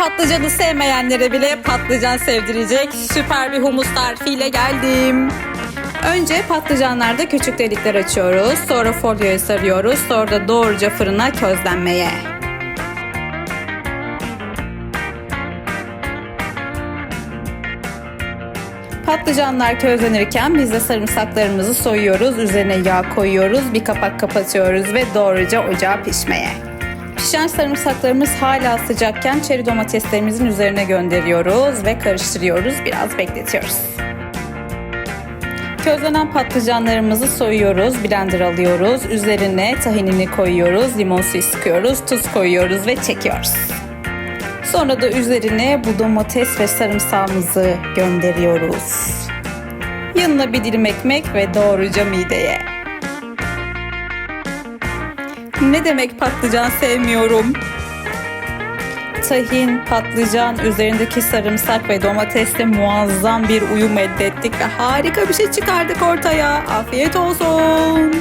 patlıcanı sevmeyenlere bile patlıcan sevdirecek süper bir humus tarifiyle geldim. Önce patlıcanlarda küçük delikler açıyoruz. Sonra folyoya sarıyoruz. Sonra da doğruca fırına közlenmeye. Patlıcanlar közlenirken biz de sarımsaklarımızı soyuyoruz. Üzerine yağ koyuyoruz. Bir kapak kapatıyoruz ve doğruca ocağa pişmeye. Pişen sarımsaklarımız hala sıcakken çeri domateslerimizin üzerine gönderiyoruz ve karıştırıyoruz. Biraz bekletiyoruz. Közlenen patlıcanlarımızı soyuyoruz, blender alıyoruz. Üzerine tahinini koyuyoruz, limon suyu sıkıyoruz, tuz koyuyoruz ve çekiyoruz. Sonra da üzerine bu domates ve sarımsağımızı gönderiyoruz. Yanına bir dilim ekmek ve doğruca mideye. Ne demek patlıcan sevmiyorum? Tahin, patlıcan, üzerindeki sarımsak ve domatesle muazzam bir uyum elde ettik ve harika bir şey çıkardık ortaya. Afiyet olsun.